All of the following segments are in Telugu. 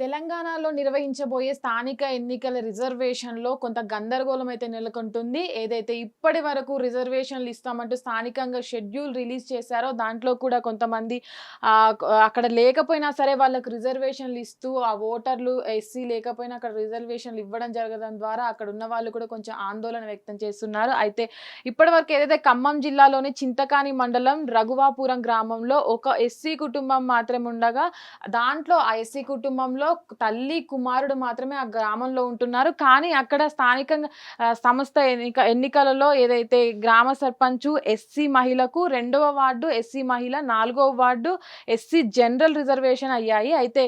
తెలంగాణలో నిర్వహించబోయే స్థానిక ఎన్నికల రిజర్వేషన్లో కొంత గందరగోళం అయితే నెలకొంటుంది. ఏదైతే ఇప్పటి వరకు రిజర్వేషన్లు ఇస్తామంటూ స్థానికంగా షెడ్యూల్ రిలీజ్ చేశారో దాంట్లో కూడా కొంతమంది అక్కడ లేకపోయినా సరే వాళ్ళకు రిజర్వేషన్లు ఇస్తూ ఆ ఓటర్లు ఎస్సీ లేకపోయినా అక్కడ రిజర్వేషన్లు ఇవ్వడం జరగడం ద్వారా అక్కడ ఉన్న వాళ్ళు కూడా కొంచెం ఆందోళన వ్యక్తం చేస్తున్నారు. అయితే ఇప్పటి వరకు ఏదైతే ఖమ్మం జిల్లాలోని చింతకాని మండలం రఘువాపురం గ్రామంలో ఒక ఎస్సీ కుటుంబం మాత్రమే ఉండగా దాంట్లో ఆ ఎస్సీ కుటుంబంలో తల్లి కుమారుడు మాత్రమే ఆ గ్రామంలో ఉంటున్నారు. కానీ అక్కడ స్థానికంగా సంస్థ ఎన్నిక ఎన్నికలలో ఏదైతే గ్రామ సర్పంచ్ ఎస్సీ మహిళకు రెండవ వార్డు ఎస్సీ మహిళ నాలుగవ వార్డు ఎస్సీ జనరల్ రిజర్వేషన్ అయ్యాయి. అయితే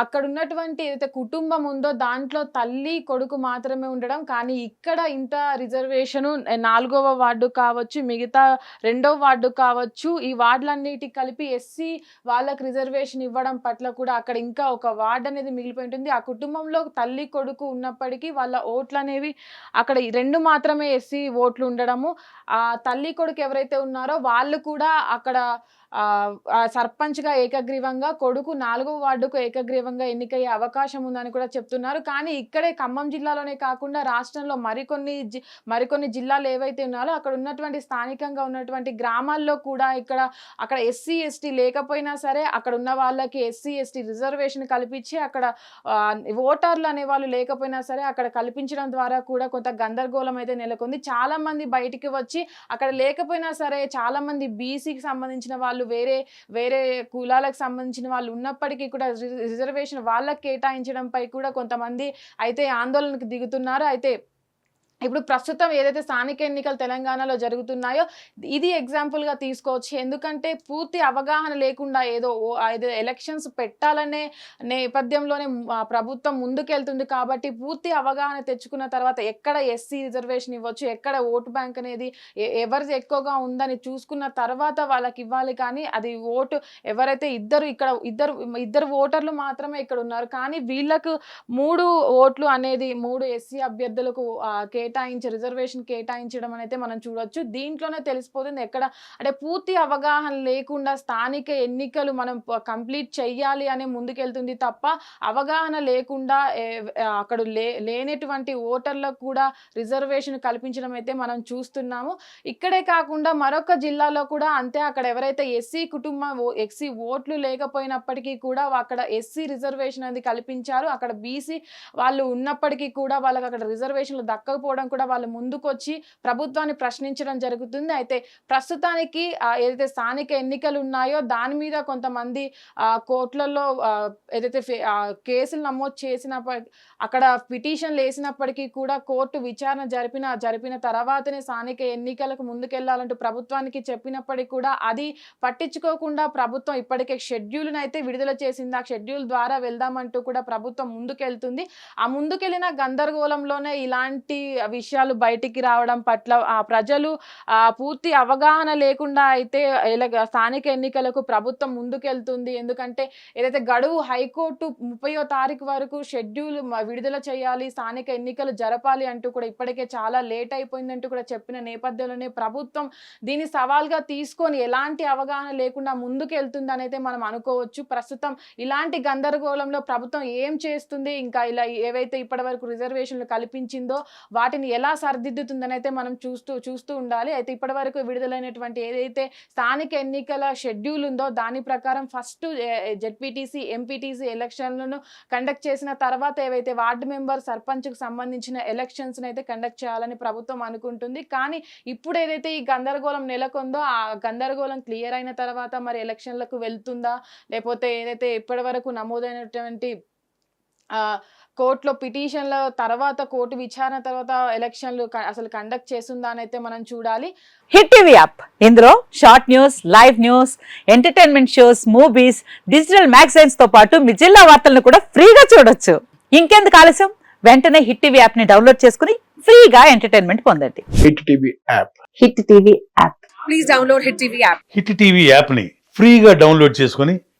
అక్కడ ఉన్నటువంటి ఏదైతే కుటుంబం ఉందో దాంట్లో తల్లి కొడుకు మాత్రమే ఉండడం. కానీ ఇక్కడ ఇంత రిజర్వేషన్ నాలుగవ వార్డు కావచ్చు మిగతా రెండవ వార్డు కావచ్చు ఈ వార్డులన్నిటికి కలిపి ఎస్సీ వాళ్ళకు రిజర్వేషన్ ఇవ్వడం పట్ల కూడా అక్కడ ఇంకా ఒక వార్డు అనేది మిగిలిపోయి ఉంటుంది ఆ కుటుంబంలో తల్లి కొడుకు ఉన్నప్పటికీ వాళ్ళ ఓట్లు అనేవి అక్కడ ఈ రెండు మాత్రమే ఎస్సీ ఓట్లు ఉండడము. ఆ తల్లి కొడుకు ఎవరైతే ఉన్నారో వాళ్ళు కూడా అక్కడ సర్పంచ్గా ఏకగ్రీవంగా కొడుకు నాలుగో వార్డుకు ఏకగ్రీవంగా ఎన్నికయ్యే అవకాశం ఉందని కూడా చెప్తున్నారు. కానీ ఇక్కడే ఖమ్మం జిల్లాలోనే కాకుండా రాష్ట్రంలో మరికొన్ని జి- మరికొన్ని జిల్లాలు ఏవైతే ఉన్నారో అక్కడ ఉన్నటువంటి స్థానికంగా ఉన్నటువంటి గ్రామాల్లో కూడా ఇక్కడ అక్కడ ఎస్సీ ఎస్టీ లేకపోయినా సరే అక్కడ ఉన్న వాళ్ళకి ఎస్సీ ఎస్టీ రిజర్వేషన్ కల్పించి అక్కడ ఓటర్లు అనేవాళ్ళు లేకపోయినా సరే అక్కడ కల్పించడం ద్వారా కూడా కొంత గందరగోళం అయితే నెలకొంది. చాలా మంది బయటికి వచ్చి అక్కడ లేకపోయినా సరే చాలా మంది బీసీకి సంబంధించిన వాళ్ళు వేరే వేరే కులాలకు సంబంధించిన వాళ్ళు ఉన్నప్పటికీ కూడా రి- రిజర్వేషన్ వాళ్ళకి కేటాయించడంపై కూడా కొంతమంది అయితే ఆందోళనకు దిగుతున్నారు. అయితే ఇప్పుడు ప్రస్తుతం ఏదైతే స్థానిక ఎన్నికలు తెలంగాణలో జరుగుతున్నాయో ఇది ఎగ్జాంపుల్గా తీసుకోవచ్చు. ఎందుకంటే పూర్తి అవగాహన లేకుండా ఏదో ఓ- ఏదో ఎలక్షన్స్ పెట్టాలనే నేపథ్యంలోనే ప్రభుత్వం ముందుకెళ్తుంది కాబట్టి పూర్తి అవగాహన తెచ్చుకున్న తర్వాత ఎక్కడ ఎస్సీ రిజర్వేషన్ ఇవ్వచ్చు ఎక్కడ ఓటు బ్యాంక్ అనేది ఎ- ఎవరిది ఎక్కువగా ఉందని చూసుకున్న తర్వాత వాళ్ళకి ఇవ్వాలి. కానీ అది ఓటు ఎవరైతే ఇద్దరు ఇక్కడ ఇద్దరు ఇద్దరు ఓటర్లు మాత్రమే ఇక్కడ ఉన్నారు. కానీ వీళ్ళకు మూడు ఓట్లు అనేది మూడు ఎస్సీ అభ్యర్థులకు ఆ, కేటాయించి రిజర్వేషన్ కేటాయించడం అనేది మనం చూడొచ్చు. దీంట్లోనే తెలిసిపోతుంది ఎక్కడ అంటే పూర్తి అవగాహన లేకుండా స్థానిక ఎన్నికలు మనం కంప్లీట్ చెయ్యాలి అనే ముందుకెళ్తుంది తప్ప అవగాహన లేకుండా అక్కడ లే లేనటువంటి ఓటర్లకు కూడా రిజర్వేషన్ కల్పించడం అయితే మనం చూస్తున్నాము. ఇక్కడే కాకుండా మరొక జిల్లాలో కూడా అంతే అక్కడ ఎవరైతే ఎస్సీ కుటుంబ ఎస్సీ ఓట్లు లేకపోయినప్పటికీ కూడా అక్కడ ఎస్సీ రిజర్వేషన్ అనేది కల్పించారు. అక్కడ బీసీ వాళ్ళు ఉన్నప్పటికీ కూడా వాళ్ళకి అక్కడ రిజర్వేషన్లు దక్కకపోవడం కూడా వాళ్ళు ముందుకొచ్చి ప్రభుత్వాన్ని ప్రశ్నించడం జరుగుతుంది. అయితే ప్రస్తుతానికి ఏదైతే స్థానిక ఎన్నికలు ఉన్నాయో దాని మీద కొంతమంది కోర్టులలో ఏదైతే కేసులు నమోదు చేసిన అక్కడ పిటిషన్లు వేసినప్పటికీ కూడా కోర్టు విచారణ జరిపిన జరిపిన తర్వాతనే స్థానిక ఎన్నికలకు ముందుకెళ్ళాలంటూ ప్రభుత్వానికి చెప్పినప్పటికీ కూడా అది పట్టించుకోకుండా ప్రభుత్వం ఇప్పటికే షెడ్యూల్ను అయితే విడుదల చేసింది. ఆ షెడ్యూల్ ద్వారా వెళ్దామంటూ కూడా ప్రభుత్వం ముందుకెళ్తుంది. ఆ ముందుకెళ్ళిన గందరగోళంలోనే ఇలాంటి విషయాలు బయటికి రావడం పట్ల ఆ ప్రజలు పూర్తి అవగాహన లేకుండా అయితే స్థానిక ఎన్నికలకు ప్రభుత్వం ముందుకెళ్తుంది. ఎందుకంటే ఏదైతే గడువు హైకోర్టు ముప్పయో తారీఖు వరకు షెడ్యూల్ విడుదల చేయాలి స్థానిక ఎన్నికలు జరపాలి అంటూ కూడా ఇప్పటికే చాలా లేట్ అయిపోయిందంటూ కూడా చెప్పిన నేపథ్యంలోనే ప్రభుత్వం దీన్ని సవాల్గా తీసుకొని ఎలాంటి అవగాహన లేకుండా ముందుకు వెళ్తుంది మనం అనుకోవచ్చు. ప్రస్తుతం ఇలాంటి గందరగోళంలో ప్రభుత్వం ఏం చేస్తుంది? ఇంకా ఇలా ఏవైతే ఇప్పటివరకు రిజర్వేషన్లు కల్పించిందో వాటిని ఎలా సరిదిద్దుతుందని అయితే మనం చూస్తూ చూస్తూ ఉండాలి. అయితే ఇప్పటివరకు విడుదలైనటువంటి ఏదైతే స్థానిక ఎన్నికల షెడ్యూల్ ఉందో దాని ప్రకారం ఫస్ట్ జెడ్పీటీసీ ఎంపీటీసీ ఎలక్షన్లను కండక్ట్ చేసిన తర్వాత ఏవైతే వార్డు మెంబర్ సర్పంచ్కు సంబంధించిన ఎలక్షన్స్ని అయితే కండక్ట్ చేయాలని ప్రభుత్వం అనుకుంటుంది. కానీ ఇప్పుడు ఏదైతే ఈ గందరగోళం నెలకొందో ఆ గందరగోళం క్లియర్ అయిన తర్వాత మరి ఎలక్షన్లకు వెళ్తుందా? లేకపోతే ఏదైతే ఇప్పటి వరకు నమోదైనటువంటి కోర్టులో పిటిషన్ల తర్వాత కోర్టు విచారణ తర్వాత ఎలక్షన్లు అసలు కండక్ట్ చేస్తుందా అని అయితే మనం చూడాలి. Hit TV app. ఇందులో short news live news entertainment shows movies digital మ్యాగజైన్స్తో పాటు మీ జిల్లా వార్తలను కూడా ఫ్రీగా చూడొచ్చు. ఇంకెందుకు ఆలస్యం? వెంటనే హిట్ టీవీ యాప్ని డౌన్లోడ్ చేసుకుని ఫ్రీగా ఎంటర్టైన్మెంట్ పొందండి. Hit TV app. Hit TV app. Please download Hit TV app. Hit TV యాప్ని ఫ్రీగా డౌన్లోడ్ చేసుకొని